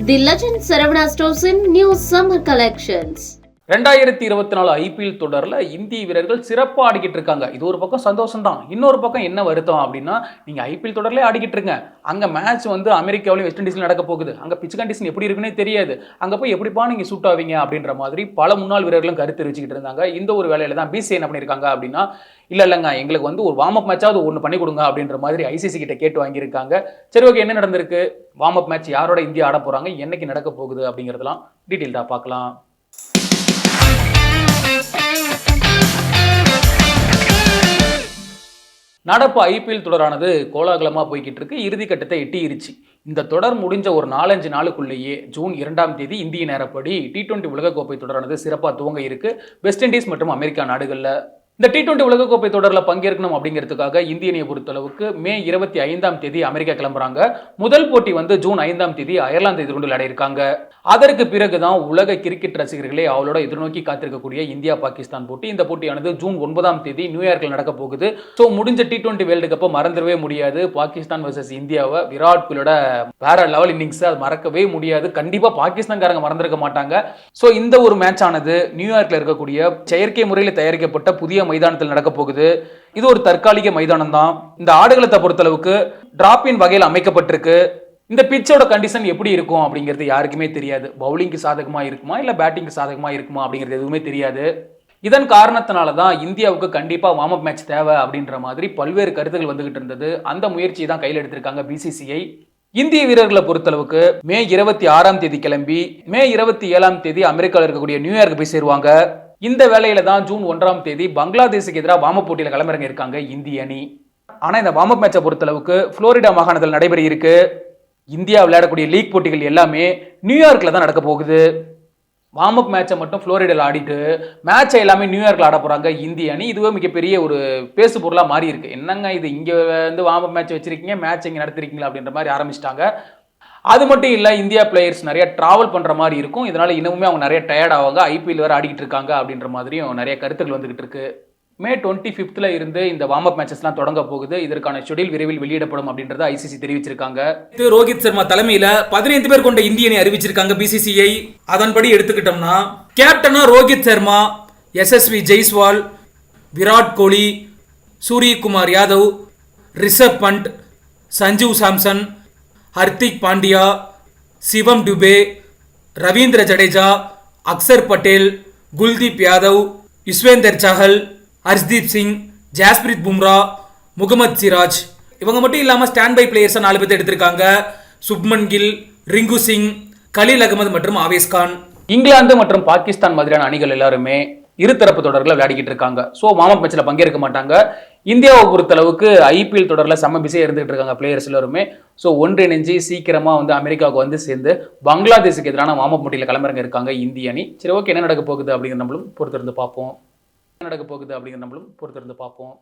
The Legend Saravana Stores in new summer collections. ரெண்டாயிரத்தி இருபத்தி நாலு ஐபிஎல் தொடரில் இந்திய வீரர்கள் சிறப்பாக ஆடிக்கிட்டு இருக்காங்க. இது ஒரு பக்கம் சந்தோஷம் தான் இன்னொரு பக்கம் என்ன வருத்தம் அப்படின்னா நீங்கள் ஐபிஎல் தொடர்லேயே ஆடிக்கிட்டு இருங்க. அங்கே மேட்ச் வந்து அமெரிக்காவிலையும் வெஸ்ட் இண்டீஸில் நடக்க போகுது. அங்கே பிச் கண்டிஷன் எப்படி இருக்குன்னே தெரியாது. அங்கே போய் எப்படிப்பா நீங்கள் சூட் ஆவீங்க அப்படின்ற மாதிரி பல முன்னாள் வீரர்களும் கருத்து தெரிவிச்சுக்கிட்டு இருந்தாங்க. இந்த ஒரு வேலையில் தான் பிசி என்ன பண்ணியிருக்காங்க அப்படின்னா இல்லை இல்லைங்க எங்களுக்கு வந்து ஒரு வார்ம் அப் மேட்சாவது ஒன்று பண்ணி கொடுங்க அப்படின்ற மாதிரி ஐசிசி கிட்ட கேட்டு வாங்கியிருக்காங்க. சரி ஓகே என்ன நடந்திருக்கு? வார்ம் அப் மேட்ச் யாரோட இந்தியா ஆட போகிறாங்க என்னைக்கு நடக்க போகுது அப்படிங்கிறதெல்லாம் டீட்டெயில்டாக பார்க்கலாம். நடப்பு ஐபிஎல் தொடரானது கோலாகலமாக போய்கிட்டு இருக்கு இறுதிக்கட்டத்தை எட்டியிருச்சு. இந்த தொடர் முடிஞ்ச ஒரு நாலஞ்சு நாளுக்குள்ளேயே ஜூன் இரண்டாம் தேதி இந்திய நேரப்படி டி டுவெண்ட்டி உலகக்கோப்பை தொடரானது சிறப்பாக துவங்க இருக்கு. வெஸ்ட் இண்டீஸ் மற்றும் அமெரிக்கா நாடுகளில் இந்த டி டுவெண்ட்டி உலகக்கோப்பை தொடரில் பங்கேற்கணும் அப்படிங்கிறதுக்காக இந்திய அணியை பொறுத்தளவுக்கு மே இருபத்தி ஐந்தாம் தேதி அமெரிக்கா கிளம்புறாங்க. முதல் போட்டி வந்து ஜூன் ஐந்தாம் தேதி அயர்லாந்து எதிர்கொண்டு விளையாடிருக்காங்க அதற்கு பிறகுதான் உலக கிரிக்கெட் ரசிகர்களே அவளோட எதிர்நோக்கி காத்திருக்கக்கூடிய இந்தியா பாகிஸ்தான் போட்டி. இந்த போட்டியானது ஜூன் ஒன்பதாம் தேதி நியூயார்க்கில் நடக்க போகுது. ஸோ முடிஞ்ச டி டுவெண்ட்டி வேர்ல்டு கப்பை மறந்துடவே முடியாது. பாகிஸ்தான் வர்சஸ் இந்தியாவை விராட் கோலியோட வேற லெவல் இன்னிங்ஸ் அது மறக்கவே முடியாது. கண்டிப்பாக பாகிஸ்தான்காரங்க மறந்துருக்க மாட்டாங்க. ஸோ இந்த ஒரு மேட்ச் ஆனது நியூயார்க்கில் இருக்கக்கூடிய செயற்கை முறையில் தயாரிக்கப்பட்ட புதிய மைதானத்தில் நடக்க போகுது. இது ஒரு தற்காலிக மைதானம் தான் இந்த ஆடுகளத்தை பொறுத்தளவுக்கு டிராப்பின் வகையில் அமைக்கப்பட்டிருக்கு. இந்த பிச்சோட கண்டிஷன் எப்படி இருக்கும் அப்படிங்கிறது யாருக்குமே தெரியாது. பவுலிங்க்கு சாதகமா இருக்குமா இல்லை பேட்டிங்க்கு சாதகமாக இருக்குமா அப்படிங்கிறது எதுவுமே தெரியாது. இதன் காரணத்தினால தான் இந்தியாவுக்கு கண்டிப்பாக வார்ம் அப் மேட்ச் தேவை அப்படின்ற மாதிரி பல்வேறு கருத்துகள் வந்துகிட்டு இருந்தது. அந்த முயற்சியை தான் கையில் எடுத்திருக்காங்க பிசிசிஐ இந்திய வீரர்களை பொறுத்தளவுக்கு மே இருபத்தி ஆறாம் தேதி கிளம்பி மே இருபத்தி ஏழாம் தேதி அமெரிக்காவில் இருக்கக்கூடிய நியூயார்க் போய் சேருவாங்க. இந்த வேலையில தான் ஜூன் ஒன்றாம் தேதி பங்களாதேஷுக்கு எதிராக வாம போட்டியில் களமிறங்க இருக்காங்க இந்திய அணி. ஆனால் இந்த வார்ம் அப் மேட்சை பொறுத்தளவுக்கு புளோரிடா மாகாணத்தில் நடைபெற இருக்கு. இந்தியா விளையாடக்கூடிய லீக் போட்டிகள் எல்லாமே நியூயார்க்கில் தான் நடக்க போகுது. வார்ம் அப் மேட்சை மட்டும் ஃப்ளோரிடாவில் ஆடிட்டு மேட்சை எல்லாமே நியூயார்க்கில் ஆட போகிறாங்க இந்திய அணி. இதுவே மிகப்பெரிய ஒரு பேசு பொருளாக மாறி இருக்கு. என்னங்க இது? இங்கே வந்து வார்ம் அப் மேட்ச் வச்சிருக்கீங்க மேட்ச் இங்கே நடத்திருக்கீங்களா அப்படின்ற மாதிரி ஆரம்பிச்சிட்டாங்க. அது மட்டும் இல்லை இந்தியா பிளேயர்ஸ் நிறைய ட்ராவல் பண்ணுற மாதிரி இருக்கும். இதனால இன்னமுமே அவங்க நிறைய டயர்ட் ஆவாங்க. ஐபிஎல் வேறு ஆடிக்கிட்டு இருக்காங்க அப்படின்ற மாதிரியும் நிறைய கருத்துக்கள் வந்துகிட்டு இருக்குது மே டுவெண்ட்டி ஃபிஃப்த்தில் இருந்து இந்த வார்ம் அப் மேட்சஸ்லாம் தொடங்க போகுது. இதற்கான ஷெடியூல் விரைவில் வெளியிடப்படும் அப்படின்றத ஐசிசி தெரிவிச்சிருக்காங்க. இது ரோஹித் சர்மா தலைமையில் பதினைந்து பேர் கொண்ட இந்திய அணி அறிவிச்சிருக்காங்க பிசிசிஐ அதன்படி எடுத்துக்கிட்டோம்னா கேப்டனா ரோஹித் சர்மா எஸ்எஸ்வி ஜெய்ஸ்வால் விராட் கோலி சூரியகுமார் யாதவ் ரிஷப் பண்ட் சஞ்சீவ் சாம்சன் ஹர்திக் பாண்டியா சிவம் டுபே ரவீந்திர ஜடேஜா அக்சர் பட்டேல் குல்தீப் யாதவ் யுஸ்வேந்தர் சஹல் ஹர்ஷ்தீப் சிங் ஜாஸ்பிரித் பும்ரா முகமது சிராஜ். இவங்க மட்டும் இல்லாமல் ஸ்டாண்ட் பை பிளேயர்ஸை நாலு பேர் எடுத்திருக்காங்க. சுப்மன் கில் ரிங்கு சிங் கலீல் அகமது மற்றும் ஆவேஸ் கான். இங்கிலாந்து மற்றும் பாகிஸ்தான் மாதிரியான அணிகள் எல்லாருமே இருதரப்பு தொடர்களை விளையாடிக்கிட்டு இருக்காங்க. ஸோ வார்ம் அப் மேட்ச்சில் பங்கேற்க மாட்டாங்க. இந்தியாவை பொறுத்தளவுக்கு ஐபிஎல் தொடரில் செம்ம பிஸியாக இருந்துகிட்டு இருக்காங்க பிளேயர்ஸ் எல்லாருமே. ஸோ ஒன்றிணைஞ்சு சீக்கிரமாக வந்து அமெரிக்காவுக்கு வந்து சேர்ந்து பங்களாதேஷுக்கு எதிரான வார்ம் அப் போட்டியில் கிளம்புறங்க இருக்காங்க இந்திய அணி. சரி ஓகே என்ன நடக்க போகுது அப்படிங்கிற நம்மளும் பொறுத்திருந்து பார்ப்போம். நடக்க போகுது அப்படிங்கிற நம்மளும் பொறுத்திருந்து பார்ப்போம்.